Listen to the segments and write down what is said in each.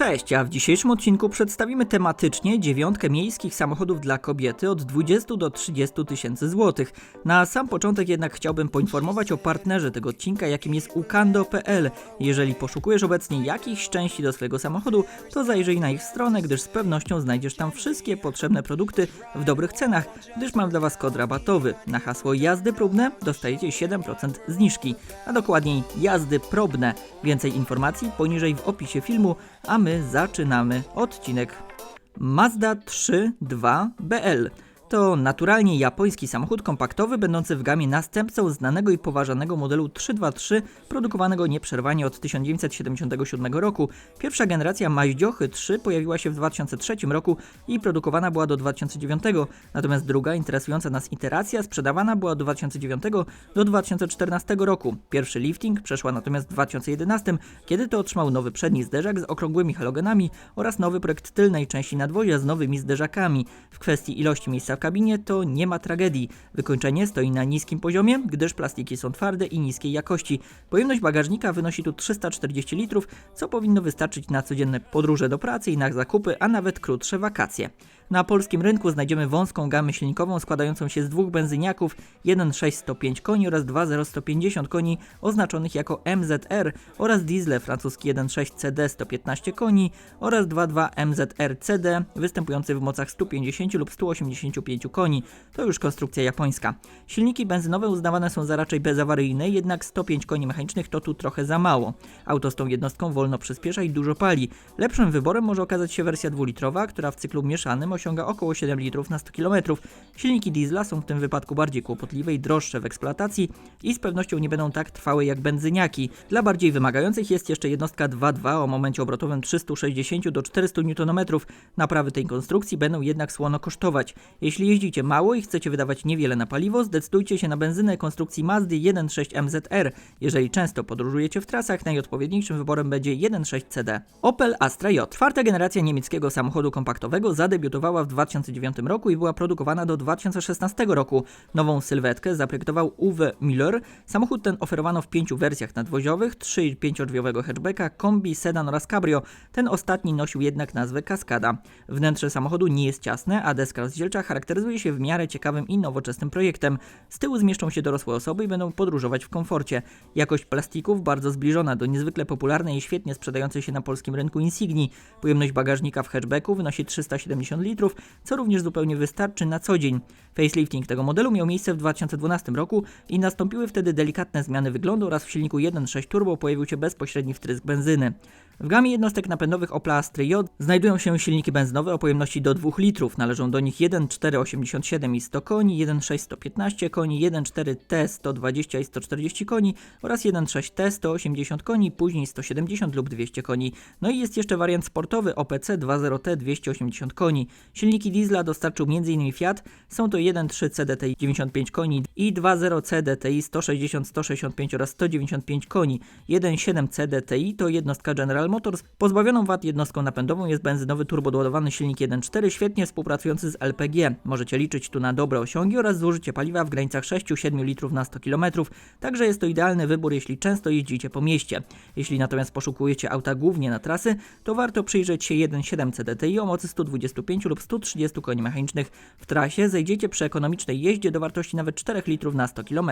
Cześć, a w dzisiejszym odcinku przedstawimy tematycznie dziewiątkę miejskich samochodów dla kobiety od 20 do 30 tysięcy złotych. Na sam początek jednak chciałbym poinformować o partnerze tego odcinka, jakim jest ukando.pl. Jeżeli poszukujesz obecnie jakichś części do swojego samochodu, to zajrzyj na ich stronę, gdyż z pewnością znajdziesz tam wszystkie potrzebne produkty w dobrych cenach, gdyż mam dla Was kod rabatowy. Na hasło jazdy próbne dostajecie 7% zniżki, a dokładniej jazdy probne. Więcej informacji poniżej w opisie filmu, a my zaczynamy odcinek. Mazda 3.2 BL to naturalnie japoński samochód kompaktowy będący w gamie następcą znanego i poważanego modelu 323 produkowanego nieprzerwanie od 1977 roku. Pierwsza generacja Maździochy 3 pojawiła się w 2003 roku i produkowana była do 2009, natomiast druga interesująca nas iteracja sprzedawana była od 2009 do 2014 roku. Pierwszy lifting przeszła natomiast w 2011, kiedy to otrzymał nowy przedni zderzak z okrągłymi halogenami oraz nowy projekt tylnej części nadwozia z nowymi zderzakami. W kwestii ilości miejsca kabinie to nie ma tragedii. Wykończenie stoi na niskim poziomie, gdyż plastiki są twarde i niskiej jakości. Pojemność bagażnika wynosi tu 340 litrów, co powinno wystarczyć na codzienne podróże do pracy i na zakupy, a nawet krótsze wakacje. Na polskim rynku znajdziemy wąską gamę silnikową składającą się z dwóch benzyniaków 1.605 koni oraz 2.0 koni oznaczonych jako MZR oraz diesle francuskie 1.6 CD 115 koni oraz 2.2 MZR CD występujący w mocach 150 lub 185 koni. To już konstrukcja japońska. Silniki benzynowe uznawane są za raczej bezawaryjne, jednak 105 koni mechanicznych to tu trochę za mało. Auto z tą jednostką wolno przyspiesza i dużo pali. Lepszym wyborem może okazać się wersja dwulitrowa, która w cyklu mieszanym osiąga około 7 litrów na 100 km. Silniki diesla są w tym wypadku bardziej kłopotliwe i droższe w eksploatacji i z pewnością nie będą tak trwałe jak benzyniaki. Dla bardziej wymagających jest jeszcze jednostka 2.2 o momencie obrotowym 360 do 400 Nm. Naprawy tej konstrukcji będą jednak słono kosztować. Jeśli jeździcie mało i chcecie wydawać niewiele na paliwo, zdecydujcie się na benzynę konstrukcji Mazdy 1.6 MZR. Jeżeli często podróżujecie w trasach, najodpowiedniejszym wyborem będzie 1.6 CD. Opel Astra J. Czwarta generacja niemieckiego samochodu kompaktowego zadebiutowała w 2009 roku i była produkowana do 2016 roku. Nową sylwetkę zaprojektował Uwe Müller. Samochód ten oferowano w pięciu wersjach nadwoziowych, 3 i 5-drzwiowego hatchbacka, kombi, sedan oraz cabrio. Ten ostatni nosił jednak nazwę Kaskada. Wnętrze samochodu nie jest ciasne, a deska rozdzielcza charakteryzuje się w miarę ciekawym i nowoczesnym projektem. Z tyłu zmieszczą się dorosłe osoby i będą podróżować w komforcie. Jakość plastików bardzo zbliżona do niezwykle popularnej i świetnie sprzedającej się na polskim rynku Insigni. Pojemność bagażnika w hatchbacku wynosi 370 litrów, co również zupełnie wystarczy na co dzień. Facelifting tego modelu miał miejsce w 2012 roku i nastąpiły wtedy delikatne zmiany wyglądu oraz w silniku 1.6 turbo pojawił się bezpośredni wtrysk benzyny. W gamie jednostek napędowych Opla Astra J znajdują się silniki benzynowe o pojemności do 2 litrów. Należą do nich 1.487 i 100 koni, 1.6 115 koni, 1.4 T 120 i 140 koni oraz 1.6 T 180 koni, później 170 lub 200 koni. No i jest jeszcze wariant sportowy OPC 2.0 T 280 koni. Silniki diesla dostarczył m.in. Fiat, są to 1.3 CDTI 95 koni i 2.0 CDTI 160, 165 oraz 195 koni. 1.7 CDTI to jednostka General Motors. Pozbawioną wad jednostką napędową jest benzynowy turbodoładowany silnik 1.4, świetnie współpracujący z LPG. Możecie liczyć tu na dobre osiągi oraz zużycie paliwa w granicach 6-7 litrów na 100 km, także jest to idealny wybór, jeśli często jeździcie po mieście. Jeśli natomiast poszukujecie auta głównie na trasy, to warto przyjrzeć się 1.7 CDTI o mocy 125 lub 130 koni mechanicznych. W trasie zejdziecie przy ekonomicznej jeździe do wartości nawet 4 litrów na 100 km.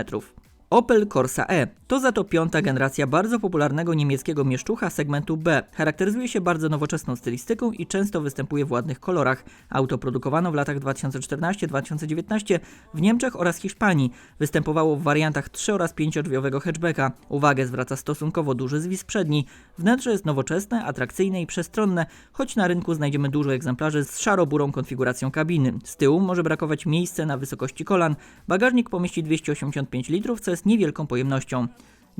Opel Corsa E to za to piąta generacja bardzo popularnego niemieckiego mieszczucha segmentu B. Charakteryzuje się bardzo nowoczesną stylistyką i często występuje w ładnych kolorach. Auto produkowano w latach 2014-2019 w Niemczech oraz Hiszpanii. Występowało w wariantach 3 oraz 5-drzwiowego hatchbacka. Uwagę zwraca stosunkowo duży zwis przedni. Wnętrze jest nowoczesne, atrakcyjne i przestronne, choć na rynku znajdziemy dużo egzemplarzy z szaro-burą konfiguracją kabiny. Z tyłu może brakować miejsca na wysokości kolan. Bagażnik pomieści 285 litrów, co jest niewielką pojemnością.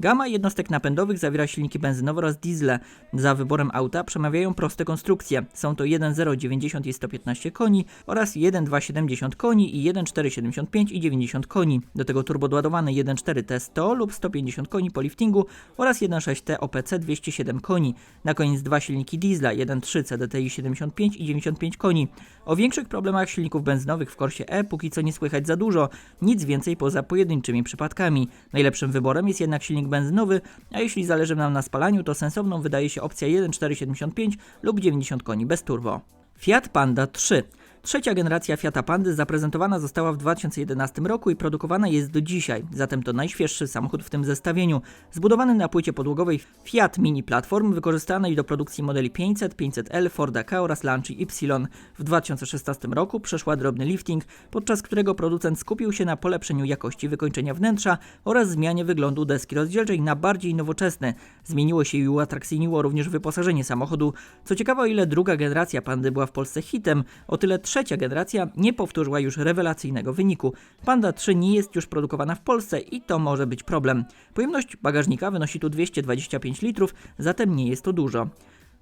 Gama jednostek napędowych zawiera silniki benzynowe oraz diesle. Za wyborem auta przemawiają proste konstrukcje. Są to 1.090 i 115 koni oraz 1.270 koni i 1.475 i 90 koni. Do tego turbodoładowany 1.4 T100 lub 150 koni po liftingu oraz 1.6 T OPC 207 koni. Na koniec dwa silniki diesla 1.3 CDTI 75 i 95 koni. O większych problemach silników benzynowych w Corsie E póki co nie słychać za dużo. Nic więcej poza pojedynczymi przypadkami. Najlepszym wyborem jest jednak silnik benzynowy, a jeśli zależy nam na spalaniu, to sensowną wydaje się opcja 1.475 lub 90 koni bez turbo. Fiat Panda 3. Trzecia generacja Fiata Pandy zaprezentowana została w 2011 roku i produkowana jest do dzisiaj, zatem to najświeższy samochód w tym zestawieniu. Zbudowany na płycie podłogowej Fiat Mini Platform wykorzystanej do produkcji modeli 500, 500L, Forda Ka oraz Lancia Y. W 2016 roku przeszła drobny lifting, podczas którego producent skupił się na polepszeniu jakości wykończenia wnętrza oraz zmianie wyglądu deski rozdzielczej na bardziej nowoczesny. Zmieniło się i uatrakcyjniło również wyposażenie samochodu. Co ciekawe, o ile druga generacja Pandy była w Polsce hitem, o tyle trzecia generacja nie powtórzyła już rewelacyjnego wyniku. Panda 3 nie jest już produkowana w Polsce i to może być problem. Pojemność bagażnika wynosi tu 225 litrów, zatem nie jest to dużo.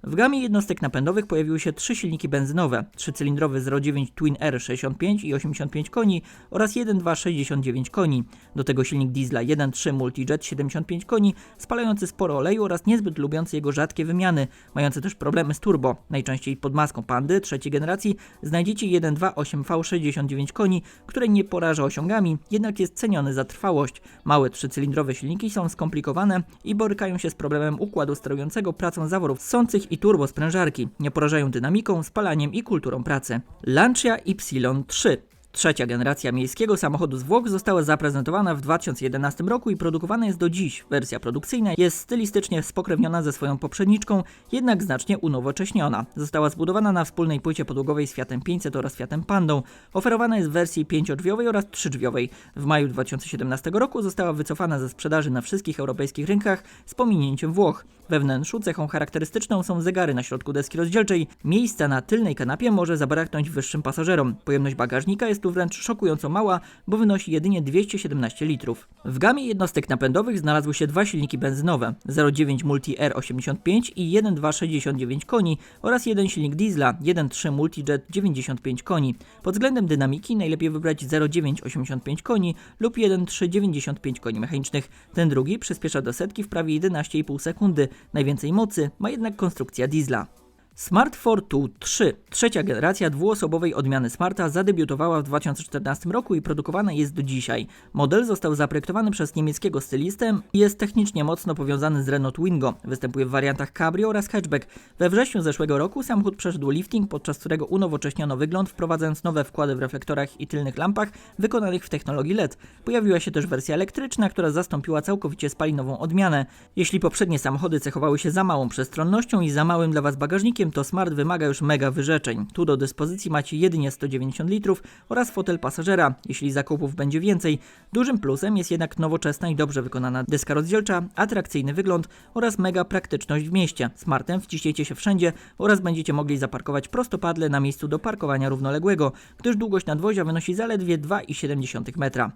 W gamie jednostek napędowych pojawiły się trzy silniki benzynowe, trzycylindrowy 0,9 Twin R 65 i 85 koni oraz 1.2 69 koni. Do tego silnik diesla 1.3 Multijet 75 koni, spalający sporo oleju oraz niezbyt lubiący jego rzadkie wymiany, mający też problemy z turbo. Najczęściej pod maską Pandy trzeciej generacji znajdziecie 1.2 8V 69 koni, który nie poraża osiągami, jednak jest ceniony za trwałość. Małe trzycylindrowe silniki są skomplikowane i borykają się z problemem układu sterującego pracą zaworów ssących i turbosprężarki. Nie porażają dynamiką, spalaniem i kulturą pracy. Lancia Y3 Trzecia generacja miejskiego samochodu z Włoch została zaprezentowana w 2011 roku i produkowana jest do dziś. Wersja produkcyjna jest stylistycznie spokrewniona ze swoją poprzedniczką, jednak znacznie unowocześniona. Została zbudowana na wspólnej płycie podłogowej z Fiatem 500 oraz Fiatem Pandą. Oferowana jest w wersji pięciodrzwiowej oraz trzydrzwiowej. W maju 2017 roku została wycofana ze sprzedaży na wszystkich europejskich rynkach z pominięciem Włoch. We wnętrzu cechą charakterystyczną są zegary na środku deski rozdzielczej. Miejsca na tylnej kanapie może zabraknąć wyższym pasażerom. Pojemność bagażnika jest tu wręcz szokująco mała, bo wynosi jedynie 217 litrów. W gamie jednostek napędowych znalazły się dwa silniki benzynowe 0,9 Multi R85 i 1.2 69 koni oraz jeden silnik diesla 1.3 Multijet 95 koni. Pod względem dynamiki najlepiej wybrać 0,9 85 koni lub 1.3 95 koni mechanicznych. Ten drugi przyspiesza do setki w prawie 11,5 sekundy. Najwięcej mocy ma jednak konstrukcja diesla. Smart Fortwo 3, trzecia generacja dwuosobowej odmiany Smarta, zadebiutowała w 2014 roku i produkowana jest do dzisiaj. Model został zaprojektowany przez niemieckiego stylistę i jest technicznie mocno powiązany z Renault Twingo. Występuje w wariantach cabrio oraz hatchback. We wrześniu zeszłego roku samochód przeszedł lifting, podczas którego unowocześniono wygląd, wprowadzając nowe wkłady w reflektorach i tylnych lampach wykonanych w technologii LED. Pojawiła się też wersja elektryczna, która zastąpiła całkowicie spalinową odmianę. Jeśli poprzednie samochody cechowały się za małą przestronnością i za małym dla Was bagażnikiem, to Smart wymaga już mega wyrzeczeń. Tu do dyspozycji macie jedynie 190 litrów oraz fotel pasażera, jeśli zakupów będzie więcej. Dużym plusem jest jednak nowoczesna i dobrze wykonana deska rozdzielcza, atrakcyjny wygląd oraz mega praktyczność w mieście. Smartem wciśniecie się wszędzie oraz będziecie mogli zaparkować prostopadle na miejscu do parkowania równoległego, gdyż długość nadwozia wynosi zaledwie 2,7 metra.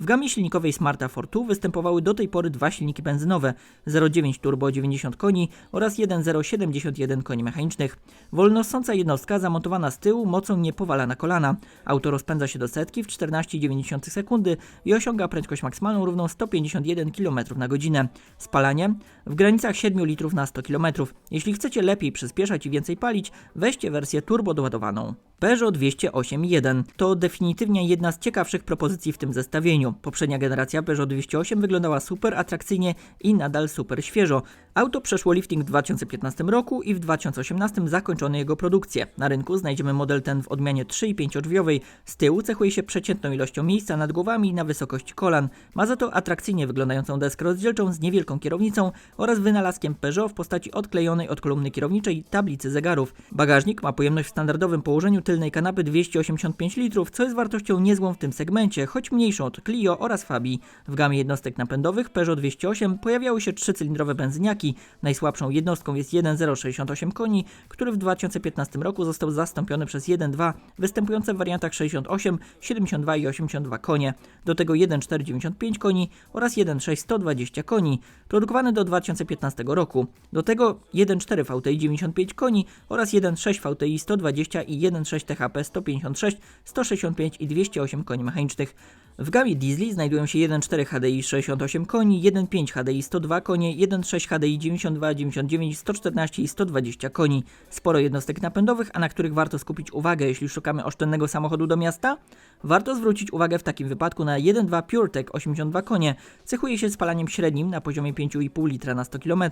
W gamie silnikowej Smarta Fortu występowały do tej pory dwa silniki benzynowe 0,9 turbo 90 koni oraz 1,071 koni mechanicznych. Wolnossąca jednostka zamontowana z tyłu mocą nie powala na kolana. Auto rozpędza się do setki w 14,9 sekundy i osiąga prędkość maksymalną równą 151 km na godzinę. Spalanie w granicach 7 litrów na 100 km. Jeśli chcecie lepiej przyspieszać i więcej palić, weźcie wersję turbo doładowaną. Peugeot 208.1 to definitywnie jedna z ciekawszych propozycji w tym zestawieniu. Poprzednia generacja Peugeot 208 wyglądała super atrakcyjnie i nadal super świeżo. Auto przeszło lifting w 2015 roku i w 2018 zakończono jego produkcję. Na rynku znajdziemy model ten w odmianie 3 i 5 drzwiowej. Z tyłu cechuje się przeciętną ilością miejsca nad głowami i na wysokości kolan. Ma za to atrakcyjnie wyglądającą deskę rozdzielczą z niewielką kierownicą oraz wynalazkiem Peugeot w postaci odklejonej od kolumny kierowniczej tablicy zegarów. Bagażnik ma pojemność w standardowym położeniu tylnej kanapy 285 litrów, co jest wartością niezłą w tym segmencie, choć mniejszą od Clio oraz Fabii. W gamie jednostek napędowych Peugeot 208 pojawiały się trzycylindrowe benzyniaki. Najsłabszą jednostką jest 1.068 koni, który w 2015 roku został zastąpiony przez 1.2 występujące w wariantach 68, 72 i 82 konie. Do tego 1.495 koni oraz 1.6 120 koni, produkowany do 2015 roku. Do tego 1.4 VTI 95 koni oraz 1.6 VTI 120 i 1.6 THP 156, 165 i 208 koni mechanicznych. W gamie diesli znajdują się 1.4 HDI 68 koni, 1.5 HDI 102 konie, 1.6 HDI 92, 99, 114 i 120 koni. Sporo jednostek napędowych, a na których warto skupić uwagę, jeśli szukamy oszczędnego samochodu do miasta? Warto zwrócić uwagę w takim wypadku na 1.2 PureTech 82 konie. Cechuje się spalaniem średnim na poziomie 5,5 litra na 100 km.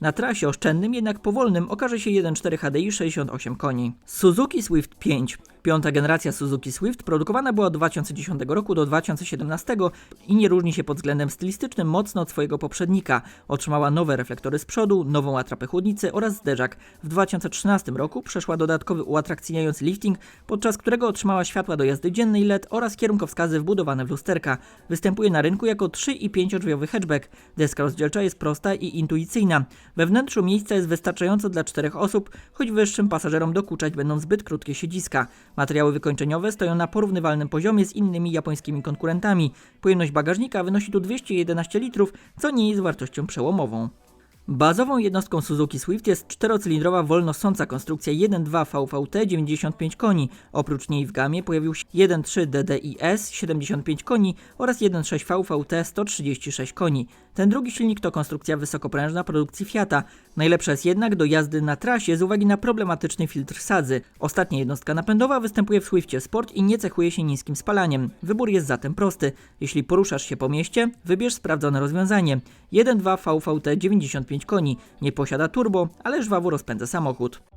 Na trasie oszczędnym, jednak powolnym okaże się 1.4 HDI 68 koni. Suzuki Swift 5. Piąta generacja Suzuki Swift produkowana była od 2010 roku do 2017 i nie różni się pod względem stylistycznym mocno od swojego poprzednika. Otrzymała nowe reflektory z przodu, nową atrapę chłodnicy oraz zderzak. W 2013 roku przeszła dodatkowy uatrakcyjniający lifting, podczas którego otrzymała światła do jazdy dziennej LED oraz kierunkowskazy wbudowane w lusterka. Występuje na rynku jako 3 i 5 drzwiowy hatchback. Deska rozdzielcza jest prosta i intuicyjna. We wnętrzu miejsca jest wystarczająco dla czterech osób, choć wyższym pasażerom dokuczać będą zbyt krótkie siedziska. Materiały wykończeniowe stoją na porównywalnym poziomie z innymi japońskimi konkurentami. Pojemność bagażnika wynosi tu 211 litrów, co nie jest wartością przełomową. Bazową jednostką Suzuki Swift jest czterocylindrowa wolnosąca konstrukcja 1.2 VVT 95 koni. Oprócz niej w gamie pojawił się 1.3 DDIS 75 koni oraz 1.6 VVT 136 koni. Ten drugi silnik to konstrukcja wysokoprężna produkcji Fiata. Najlepsza jest jednak do jazdy na trasie z uwagi na problematyczny filtr sadzy. Ostatnia jednostka napędowa występuje w Swiftie Sport i nie cechuje się niskim spalaniem. Wybór jest zatem prosty. Jeśli poruszasz się po mieście, wybierz sprawdzone rozwiązanie. 1.2 VVT 95 koni. Nie posiada turbo, ale żwawo rozpędza samochód.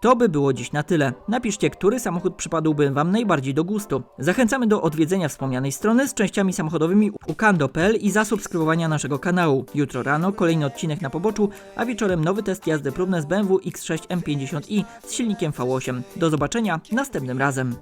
To by było dziś na tyle. Napiszcie, który samochód przypadłby Wam najbardziej do gustu. Zachęcamy do odwiedzenia wspomnianej strony z częściami samochodowymi ukando.pl i zasubskrybowania naszego kanału. Jutro rano kolejny odcinek na poboczu, a wieczorem nowy test jazdy próbne z BMW X6 M50i z silnikiem V8. Do zobaczenia następnym razem.